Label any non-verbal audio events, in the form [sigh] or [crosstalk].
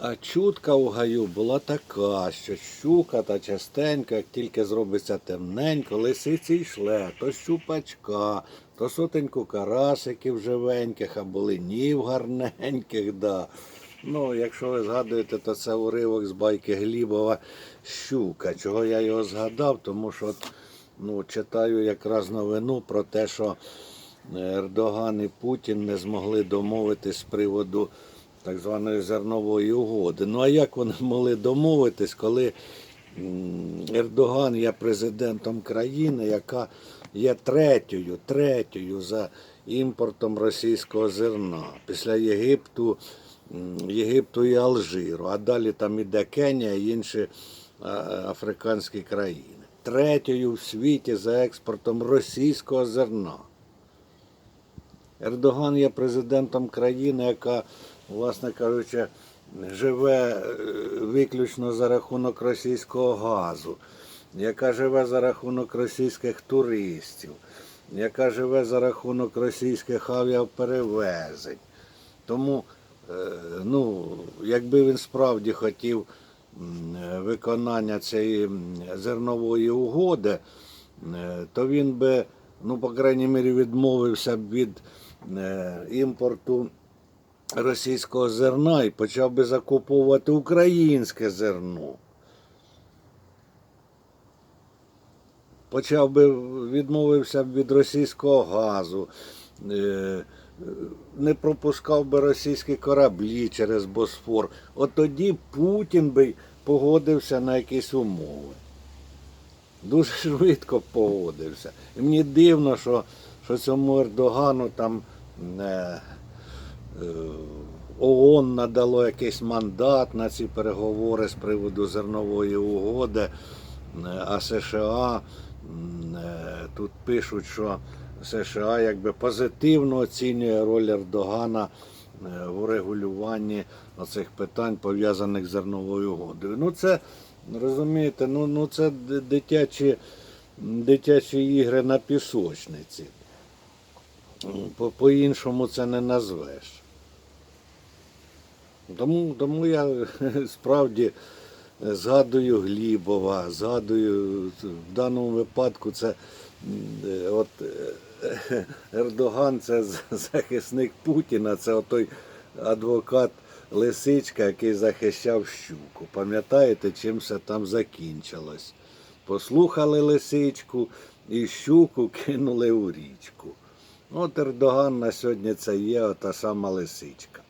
А чутка у гаю була така, що щука та частенько, як тільки зробиться темненько, лисиці йшле, то щупачка, то сотеньку карасиків живеньких, або ленів гарненьких. Да. Ну, якщо ви згадуєте, то це уривок з байки Глібова щука. Чого я його згадав? Тому що от, ну, читаю якраз новину про те, що Ердоган і Путін не змогли домовитись з приводу так званої зернової угоди. Ну а як вони [laughs] могли домовитись, коли Ердоган є президентом країни, яка є третьою, третьою за імпортом російського зерна після Єгипту, Єгипту і Алжиру, а далі там іде Кенія і інші африканські країни. Третьою в світі за експортом російського зерна. Ердоган є президентом країни, яка, власне кажучи, живе е, виключно за рахунок російського газу, яка живе за рахунок російських туристів, яка живе за рахунок російських авіаперевезень. Тому, е, ну, якби він справді хотів е, виконання цієї зернової угоди, то він би, ну, по крайній мірі, відмовився б від імпорту російського зерна і почав би закуповувати українське зерно. Почав би відмовився б від російського газу, е, не пропускав би російські кораблі через Босфор. От тоді Путін би погодився на якісь умови. Дуже швидко погодився. І мені дивно, що, що цьому Ердогану там е, ООН надало якийсь мандат на ці переговори з приводу зернової угоди, Е, а США е, тут пишуть, що США якби позитивно оцінює роль Ердогана е, в урегулюванні оцих питань, пов'язаних з зерновою угодою. Ну це розумієте, ну, ну це дитячі, дитячі ігри на пісочниці. По- По-іншому це не назвеш. Тому, тому я [laughs] справді згадую Глібова, згадую в даному випадку це от е, [laughs] Ердоган це захисник Путіна, це отой адвокат Лисичка, який захищав щуку. Пам'ятаєте, чим все там закінчилось? Послухали лисичку і щуку кинули у річку. От Ердоган на сьогодні це є та сама лисичка.